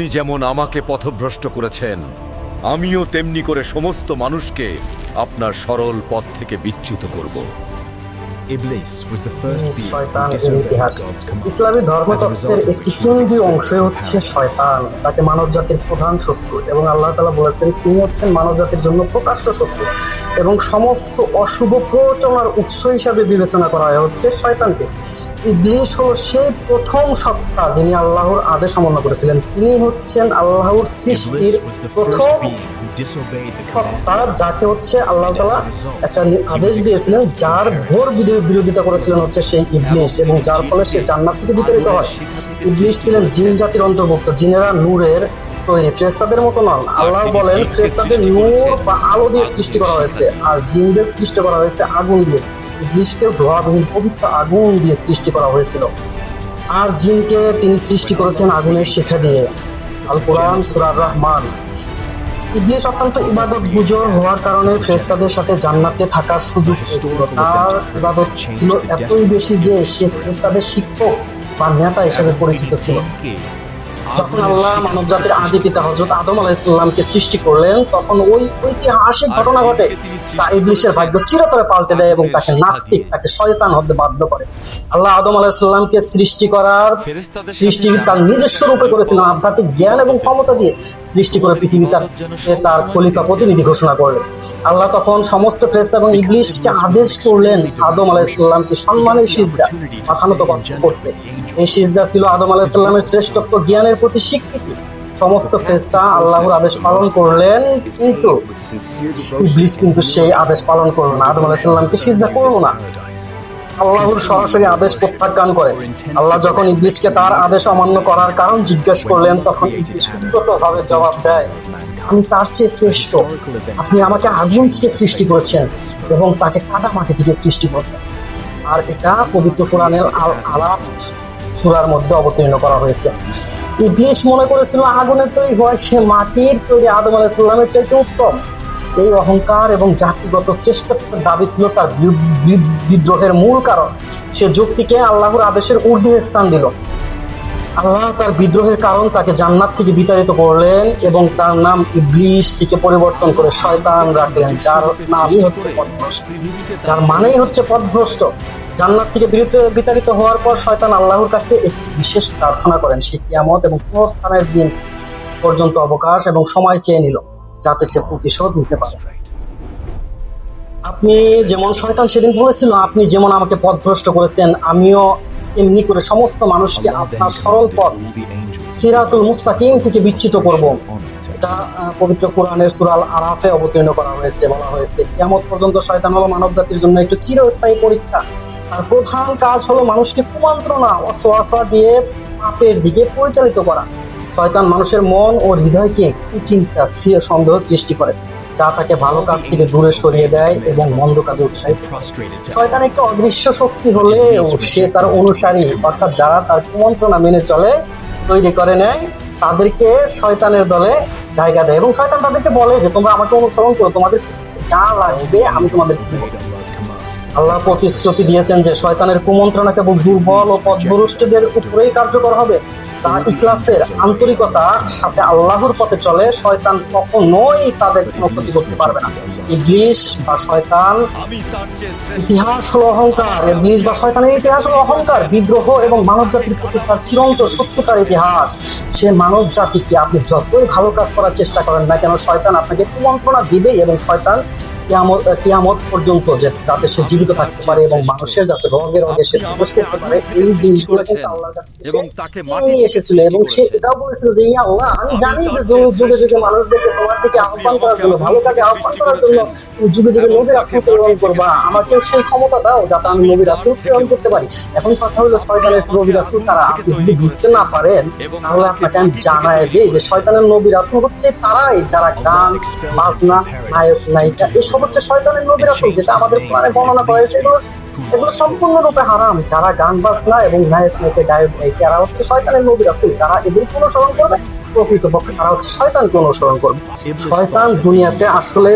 আপনি যেমন আমাকে পথভ্রষ্ট করেছেন, আমিও তেমনি করে সমস্ত মানুষকে আপনার সরল পথ থেকে বিচ্যুত করব। Iblis was the first being who শয়তান এর ইতিহাস. ইসলামী ধর্মতত্ত্বের একটি কেন্দ্রীয় অংশই হচ্ছে শয়তান তাকে মানব জাতির প্রধান শত্রু। এবং আল্লাহ তালা বলেছেন তিনি হচ্ছেন মানব জাতির জন্য প্রকাশ্য শত্রু। এবং সমস্ত অশুভ প্ররোচনার উৎস হিসাবে বিবেচনা করা হয় হচ্ছে শয়তানকে। ইবলিশ হলো সেই প্রথম সত্তা যিনি আল্লাহর আদেশ অমান্য করেছিলেন। তিনি হচ্ছেন আল্লাহর সৃষ্টির প্রথম তারা যাকে হচ্ছে আল্লাহ তালা একটা আদেশ দিয়েছিলেন যার ঘোর বিরো- বিরোধিতা করেছিলেন হচ্ছে সেই ইবলিশ এবং যার ফলে সে জান্নাত থেকে বিতাড়িত হয়। ইবলিশ ছিলেন জিন জাতির অন্তর্ভুক্ত জিনেরা নূরের তৈরি ফ্রেস্তাদের মতো নন। আল্লাহ বলেন ফ্রেস্তাদের নূর বা আলো দিয়ে সৃষ্টি করা হয়েছে আর জিনদের সৃষ্টি করা হয়েছে আগুন দিয়ে। ইবলিশকে ধোয়াবিহীন পবিত্র আগুন দিয়ে সৃষ্টি করা হয়েছিল। আর জিনকে তিনি সৃষ্টি করেছেন আগুনের শিখা দিয়ে। আল কোরআন সুরার রহমান ইবলিস অত্যন্ত ইবাদত গুজর হওয়ার কারণে ফেরেশতাদের সাথে জান্নাতে থাকার সুযোগ পেয়েছিল তার ইবাদত ছিল এতই বেশি যে সে ফেরেশতাদের শিক্ষক বা নেতা হিসেবে পরিচিত ছিল। যখন আল্লাহ মানব জাতির আদি পিতা হজরত আদম আলাইসাল্লামকে সৃষ্টি করলেন তখন ওই ঐতিহাসিক ঘটনা ঘটে যা ইবলিশের ভাগ্য চিরতরে পাল্টে দেয় এবং তাকে নাস্তিক তাকে শয়তান হতে বাধ্য করে। আল্লাহ আদম আলাইসাল্লামকে সৃষ্টি করার সৃষ্টি তার নিজস্ব রূপে করেছিলেন আধ্যাত্মিক জ্ঞান এবং ক্ষমতা দিয়ে সৃষ্টি করে পৃথিবী তার তার খলিফা প্রতিনিধি ঘোষণা করলেন। আল্লাহ তখন সমস্ত ফেরেশতা এবং ইবলিশকে আদেশ করলেন আদম আলাইসাল্লামকে সম্মানের সিজদা মাথানত করতে। এই সিজদা ছিল আদম আলাইসাল্লামের শ্রেষ্ঠত্ব জ্ঞানের প্রতি স্বীকৃতি। সমস্ত ফেরেশতা আল্লাহর আদেশ পালন করলেন, কিন্তু ইবলিশ কিন্তু সেই আদেশ পালন করল না। আদম আলাইসাল্লামকে সিজদা করল না। আল্লাহর সরাসরি আদেশ প্রত্যাখ্যান করে। আল্লাহ যখন ইবলিশকে তার আদেশ অমান্য করার কারণ জিজ্ঞেস করলেন, তখন ইবলিশ ভাবে জবাব দেয়, আমি তার চেয়ে শ্রেষ্ঠ। আপনি আমাকে আগুন থেকে সৃষ্টি করেছেন এবং তাকে কাদা মাটি থেকে সৃষ্টি করেছেন। আর এটা পবিত্র কোরআনের আল আলাফ সূরার মধ্যে অবতীর্ণ করা হয়েছে। ইবলিশ মনে করেছিল আগুনের তৈরি হয় সে মাটির তৈরি আদম আলাইসাল্লামের চাইতে উত্তম। এই অহংকার এবং জাতিগত শ্রেষ্ঠত্বের দাবি ছিল তার বিদ্রোহের মূল কারণ। সে যুক্তিকে আল্লাহর আদেশের ঊর্ধ্বে স্থান দিল। আল্লাহ তার বিদ্রোহের কারণ তাকে জান্নাত থেকে বিতাড়িত করলেন এবং তার নাম ইবলিশ থেকে পরিবর্তন করে শয়তান রাখলেন, যার নামই হচ্ছে পথভ্রষ্ট। যার মানেই হচ্ছে পথভ্রষ্ট। জান্নাত থেকে বিরত- বিতাড়িত হওয়ার পর শয়তান আল্লাহর কাছে একটি বিশেষ প্রার্থনা করেন। সে কিয়ামত এবং পুনরুত্থানের দিন পর্যন্ত অবকাশ এবং সময় চেয়ে নিল যাতে সে প্রতিশোধ নিতে পারে। আপনি যেমন শয়তান সেদিন বলেছিল আপনি যেমন আমাকে পথভ্রষ্ট করেছেন আমিও এমনি করে সমস্ত মানুষকে আপনার সরল পথ সিরাতুল মুস্তাকিম থেকে বিচ্যুত করব। এটা পবিত্র কোরআনের সুরাল আরাফে অবতীর্ণ করা হয়েছে বলা হয়েছে। কেমন পর্যন্ত শয়তান হলো মানব জাতির জন্য একটু চিরস্থায়ী পরীক্ষা। তার প্রধান কাজ হলো মানুষকে কুমন্ত্রণা অসোয়াশা দিয়ে পাপের দিকে পরিচালিত করা। শয়তান মানুষের মন ও হৃদয়কে কুচিন্তা সন্দেহ সৃষ্টি করে যা তাকে ভালো কাজ থেকে দূরে সরিয়ে দেয় এবং মন্দ কাজে উৎসাহিত শয়তান একটা অদৃশ্য শক্তি হলেও সে তার অনুসারী অর্থাৎ যারা তার কুমন্ত্রণা মেনে চলে তৈরি করে নেয় তাদেরকে শয়তানের দলে জায়গা দেয় এবং শয়তান তাদেরকে বলে যে তোমরা আমাকে অনুসরণ করো তোমাদের যা লাগবে আমি তোমাদের দিব. আল্লাহ প্রতিশ্রুতি দিয়েছেন যে শয়তানের কুমন্ত্রণা কেবল দুর্বল ও পথভ্রষ্টদের উপরেই কার্যকর হবে। তা ইখলাসের আন্তরিকতার সাথে আল্লাহর পথে চলে শয়তান কখনোই তাদের কোনো ক্ষতি করতে পারবে না। ইবলিশ বা শয়তান ইতিহাস হলো অহংকার। ইবলিশ বা শয়তানের ইতিহাস হলো অহংকার। বিদ্রোহ এবং মানব জাতির প্রতি তার চিরন্ত শত্রুতার ইতিহাস। সে মানব জাতিকে আপনি যতই ভালো কাজ করার চেষ্টা করেন না কেন শয়তান আপনাকে কুমন্ত্রণা দিবেই এবং শয়তান কিয়ামত কিয়ামত পর্যন্ত যে যাতে সে জীবিত থাকতে পারে এবং মানুষের যাতে রোগে রোগে সে প্রবেশ করতে পারে এই জিনিসগুলো কিন্তু আল্লাহর কাছ এবং তাকে এসেছিল এবং সে এটাও বলেছিল যে ইয়া আল্লাহ আমি জানি যে যুগে যুগে মানুষদেরকে তোমার দিকে আহ্বান করার জন্য ভালো কাজে আহ্বান করার জন্য যুগে যুগে নবী রাসুল প্রেরণ করবা। আমাকেও সেই ক্ষমতা দাও যাতে আমি নবী রাসুল প্রেরণ করতে পারি। এখন কথা হলো শয়তানের নবী রাসুল তারা আপনি যদি বুঝতে না পারেন তাহলে আপনাকে আমি জানাই দিই যে শয়তানের নবী রাসুল হচ্ছে তারাই যারা গান বাজনা নায়ক নায়িকা এসব হচ্ছে শয়তানের নবী রাসুল যেটা আমাদের কোরআনে বর্ণনা করা হয়েছে। এগুলো এগুলো সম্পূর্ণরূপে হারাম। যারা গান বাজনা এবং নায়ক নায়িকা গায়ক গায়িকা এরা হচ্ছে শয়তানের নবী নবী রাসূল যারা এদেরকে অনুসরণ করবে প্রকৃতপক্ষে তারা হচ্ছে শয়তানকে অনুসরণ করবে। শয়তান দুনিয়াতে আসলে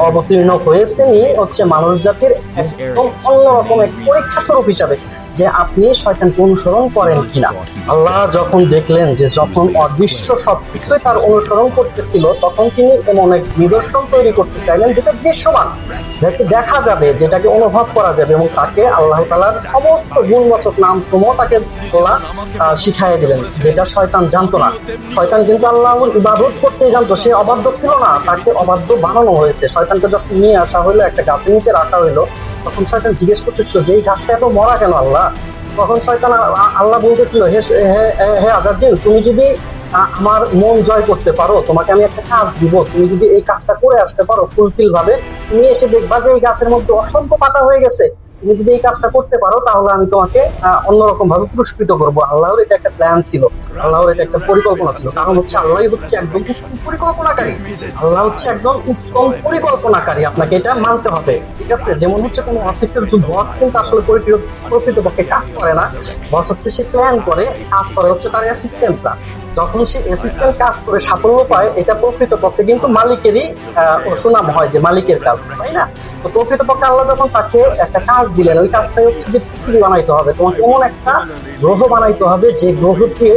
অবতীর্ণ হয়েছেনই হচ্ছে মানুষ জাতির একদম অন্যরকম এক পরীক্ষা স্বরূপ হিসাবে যে আপনি শয়তানকে অনুসরণ করেন কিনা। আল্লাহ যখন দেখলেন যে যখন অদৃশ্য সবকিছুই তার অনুসরণ করতেছিল তখন তিনি এমন এক নিদর্শন তৈরি করতে চাইলেন যেটা দৃশ্যমান যাকে দেখা যাবে যেটাকে অনুভব করা যাবে এবং তাকে আল্লাহ তালার সমস্ত গুণবাচক নাম সমূহ তাকে আল্লাহ আহ, শিখাইয়ে দিলেন যেটা শয়তান জানতো না। শয়তান কিন্তু আল্লাহ ইবাদত করতেই জানতো, সে অবাধ্য ছিল না, তাকে অবাধ্য বানানো হয়েছে। শয়তানকে যখন নিয়ে আসা হইল একটা গাছের নিচে রাখা হইল তখন শয়তান জিজ্ঞেস করতেছিল, যে এই গাছটা এত মরা কেন আল্লাহ? তখন শয়তান আল্লাহ বলতেছিল, হে, হে- আজাজিল তুমি যদি আমার মন জয় করতে পারো, তোমাকে আমি একটা কাজ দিব, তুমি যদি এই কাজটা করে আসতে পারো ফুলফিল ভাবে, তুমি এসে দেখবা যে এই গাছের মধ্যে অসংখ্য পাতা হয়ে গেছে। তুমি যদি এই কাজটা করতে পারো, তাহলে আমি তোমাকে অন্যরকম ভাবে পুরস্কৃত করব। আল্লাহর এটা একটা প্ল্যান ছিল, আল্লাহর এটা একটা পরিকল্পনা ছিল। কারণ হচ্ছে আল্লাহ হচ্ছে একদম পরিকল্পনাকারী। আল্লাহ হচ্ছে একজন উত্তম পরিকল্পনাকারী, আপনাকে এটা মানতে হবে। ঠিক আছে? যেমন হচ্ছে কোনো অফিসের যে বস কিন্তু আসলে প্রকৃতপক্ষে কাজ করে না। বস হচ্ছে সে প্ল্যান করে, কাজ করে হচ্ছে তার অ্যাসিস্ট্যান্টরা যখন সে অ্যাসিস্ট্যান্ট কাজ করে, সাফল্য পায়, এটা প্রকৃতপক্ষে কিন্তু মালিকেরই সুনাম হয় যে মালিকের কাজ, তাই না? তো প্রকৃতপক্ষে আল্লাহ যখন তাকে একটা কাজ দিলেন, ওই কাজটাই হচ্ছে যে পৃথিবী বানাইতে হবে। তোমাকে এমন একটা গ্রহ বানাইতে হবে যে গ্রহকে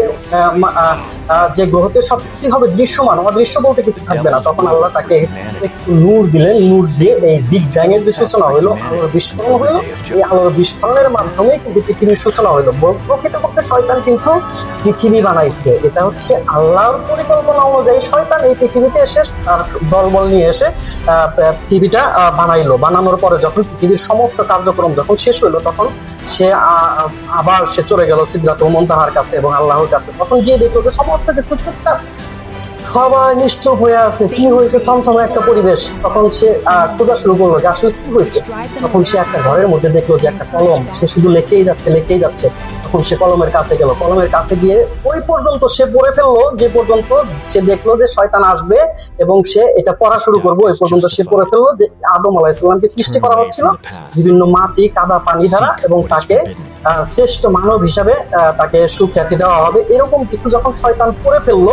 যে গ্রহতে সবকিছু হবে দৃশ্যমান। অদৃশ্য বলতে কিছু থাকবে না। তখন আল্লাহ তাকে একটু নূর দিলেন, নূর দিয়ে এই বিগ ব্যাং এর যে সূচনা হইল আলোর বিস্ফোরণ হইল। এই আলোর বিস্ফোরণের মাধ্যমে কিন্তু পৃথিবীর সূচনা হইল। প্রকৃতপক্ষে শয়তান কিন্তু পৃথিবী বানাইছে। এটা হচ্ছে আল্লাহর পরিকল্পনা অনুযায়ী শয়তান এই পৃথিবীতে এসে তার দলবল নিয়ে এসে পৃথিবীটা বানাইলো। বানানোর পরে যখন পৃথিবীর সমস্ত কার্যক্রম যখন শেষ হইল, তখন সে আবার সে চলে গেল সিদ্ধার্থ মন্তাহার কাছে এবং আল্লাহর কাছে। তখন গিয়ে দেখল যে সমস্ত কিছু টুকটাক সবাই নিশ্চুপ হয়ে আছে। কি হয়েছে? থমথমে একটা পরিবেশ। তখন সে খোঁজা শুরু করল যে আসলে কি হয়েছে? তখন সে একটা ঘরের মধ্যে দেখল যে একটা কলম। সে শুধু লেখেই যাচ্ছে লেখেই যাচ্ছে। তখন সে কলমের কাছে গেল। কলমের কাছে গিয়ে ওই পর্যন্ত সে পড়ে ফেলল, যে পর্যন্ত সে দেখল যে শয়তান আসবে এবং সে এটা পড়া শুরু করব, ওই পর্যন্ত সে পড়ে ফেলল যে আদম আলাইসাল্লামকে সৃষ্টি করা হচ্ছিল। বিভিন্ন মাটি, কাদা, পানি দ্বারা এবং তাকে শ্রেষ্ঠ মানব হিসাবে তাকে সুখ্যাতি দেওয়া হবে। এরকম কিছু যখন শয়তান করে ফেলল,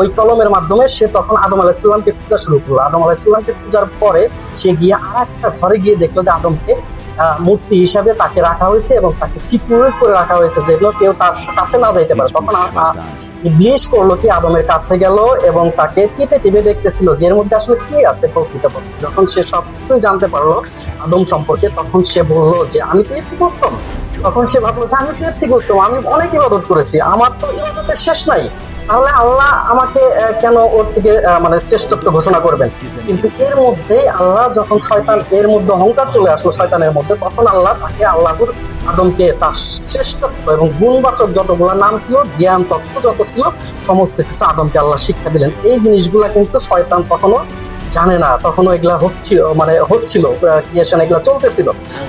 ওই কলমের মাধ্যমে সে তখন আদম আলাহিসাল্লামকে পূজা শুরু করল। আদম আলাহিসাল্লামকে পূজার পরে সে গিয়ে আর একটা ঘরে গিয়ে দেখল যে আদমকে মূর্তি হিসাবে তাকে রাখা হয়েছে এবং তাকে সিকিউর করে রাখা হয়েছে যেন কেউ তার কাছে না যাইতে পারে। তখন ইবলিশ করল কি আদমের কাছে গেল এবং তাকে টিপে টিপে দেখতেছিল যে এর মধ্যে আসলে কি আছে প্রকৃতপক্ষে। যখন সে সব কিছুই জানতে পারল আদম সম্পর্কে তখন সে বলল যে আমি তো একটু করতাম তখন সে ভাবলো যে আমি তো এর থেকে উত্তম আমি অনেক ইবাদত করেছি আমার তো ইবাদতের শেষ নাই। তাহলে আল্লাহ আমাকে কেন ওর থেকে মানে শ্রেষ্ঠত্ব ঘোষণা করবেন? কিন্তু এর মধ্যে আল্লাহ যখন শয়তান এর মধ্যে অহংকার চলে আসলো শয়তানের মধ্যে তখন আল্লাহ তাকে আল্লাহর আদমকে তার শ্রেষ্ঠত্ব এবং গুণবাচক যতগুলো নাম ছিল জ্ঞান তত্ত্ব যত ছিল সমস্ত কিছু আদমকে আল্লাহ শিক্ষা দিলেন। এই জিনিসগুলা কিন্তু শয়তান তখনও জানে না তখনও এগুলা হচ্ছিল মানে হচ্ছিল ক্রিয়েশন এগুলা চলতেছিল।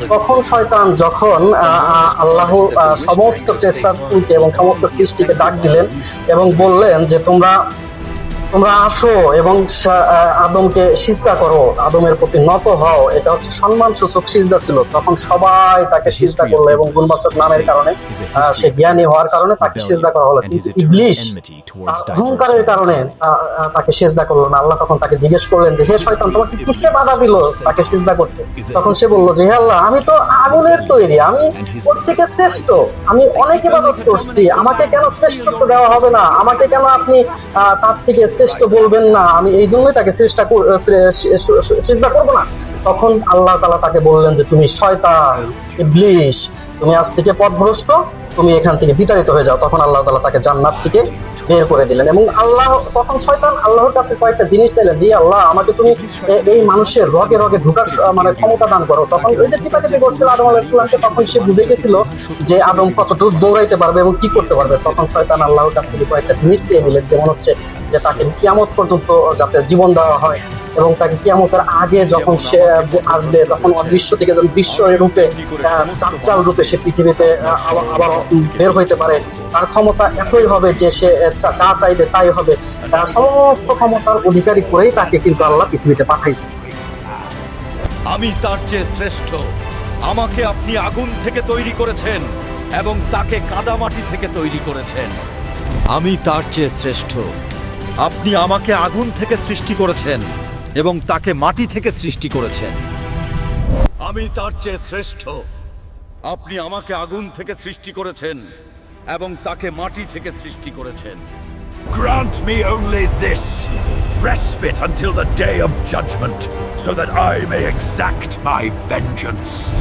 তখন শয়তান যখন আল্লাহ সমস্ত চেষ্টা এবং সমস্ত সৃষ্টিকে ডাক দিলেন এবং বললেন যে তোমরা তোমরা আসো এবং আদমকে সিজদা করো আদমের প্রতি নত হও। এটা হচ্ছে সম্মান সূচক সিজদা ছিল। তখন সবাই তাকে সিজদা করল এবং গুণবাচক নামের কারণে সে জ্ঞানী হওয়ার কারণে তাকে সিজদা করা হলো। কিন্তু ইবলিশ অহংকারের কারণে তাকে সিজদা করল না। আল্লাহ তখন তাকে জিজ্ঞেস করলেন যে হে শয়তান তোমাকে কিসে বাধা দিল? তাকে সিজদা করতে। তখন সে বলল যে হে আল্লাহ আমি তো আগুনের তৈরি। আমি ওর থেকে শ্রেষ্ঠ। আমি অনেক ইবাদত করছি। আমাকে কেন শ্রেষ্ঠত্ব দেওয়া হবে না? আমাকে কেন আপনি আহ, তার থেকে শ্রেষ্ঠ বলবেন না, আমি এই জন্যই তাকে শ্রেষ্ঠা চেষ্টা করব না। তখন আল্লাহ তালা তাকে বললেন যে, তুমি শয়তান, ইবলিশ, তুমি আজ থেকে পথভ্রষ্ট তুমি এখান থেকে বিতাড়িত হয়ে যাও, তখন আল্লাহ তালা তাকে জান্নাত থেকে বের করে দিলেন। এবং আল্লাহ, তখন শয়তান আল্লাহর কাছে কয়েকটা জিনিস চাইলেন যে আল্লাহ, আমাকে তুমি এই মানুষের রগে রগে ঢুকার মানে ক্ষমতা দান করো। তখন ওই যে টিপাটিপি করছিল আদম আলাহিসাল্লামকে তখন সে বুঝে গেছিল যে আদম কতটুকু দৌড়াইতে পারবে এবং কি করতে পারবে। তখন শয়তান আল্লাহর কাছ থেকে কয়েকটা জিনিস চেয়ে নিলেন, যেমন হচ্ছে যে তাকে কিয়ামত পর্যন্ত যাতে জীবন দেওয়া হয়। এবং তাকে কিয়ামতের আগে যখন সে আসবে তখন অদৃশ্য থেকে যখন দৃশ্য রূপে দাজ্জাল রূপে সে পৃথিবীতে আবার আবার বের হইতে পারে। তার ক্ষমতা এতই হবে যে সে যা- যা চাইবে তাই হবে। সমস্ত ক্ষমতার অধিকারী করেই তাকে কিন্তু আল্লাহ পৃথিবীতে পাঠাইছে। আমি তার চেয়ে শ্রেষ্ঠ। আমাকে আপনি আগুন থেকে তৈরি করেছেন এবং তাকে কাদামাটি থেকে তৈরি করেছেন। আমি তার চেয়ে শ্রেষ্ঠ। আপনি আমাকে আগুন থেকে সৃষ্টি করেছেন। এবং তাকে মাটি থেকে সৃষ্টি করেছেন আমি তার চেয়ে শ্রেষ্ঠ আপনি আমাকে আগুন থেকে সৃষ্টি করেছেন এবং তাকে মাটি থেকে সৃষ্টি করেছেন Grant me only this respite until the day of judgment, so that I may exact my vengeance.